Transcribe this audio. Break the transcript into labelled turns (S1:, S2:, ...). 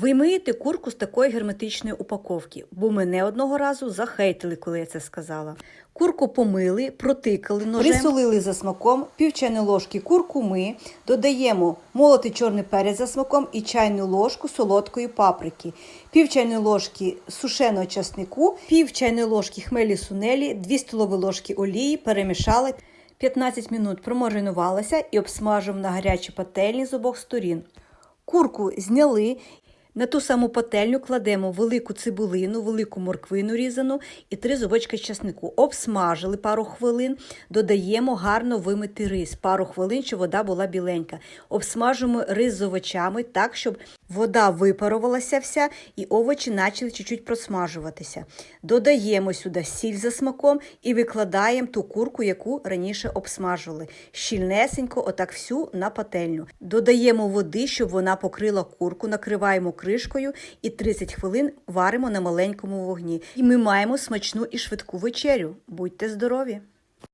S1: Ви миєте курку з такої герметичної упаковки, бо мене одного разу захейтили, коли я це сказала. Курку помили, протикали ножем. Присолили за смаком, пів ложки куркуми, додаємо молотий чорний перець за смаком і чайну ложку солодкої паприки, пів чайної ложки сушеного часнику, пів чайної ложки хмелі сунелі, 2 столові ложки олії, перемішали. 15 минут промаринувалася і обсмажимо на гарячій пательні з обох сторін. Курку зняли. На ту саму пательню кладемо велику цибулину, велику морквину різану і три зубочки часнику. Обсмажили пару хвилин, додаємо гарно вимити рис. Пару хвилин, щоб вода була біленька. Обсмажуємо рис з овочами так, щоб вода випарувалася вся і овочі почали чуть-чуть просмажуватися. Додаємо сюди сіль за смаком і викладаємо ту курку, яку раніше обсмажували. Щільнесенько, отак всю на пательню. Додаємо води, щоб вона покрила курку, накриваємо кришкою і 30 хвилин варимо на маленькому вогні. І ми маємо смачну і швидку вечерю. Будьте здорові!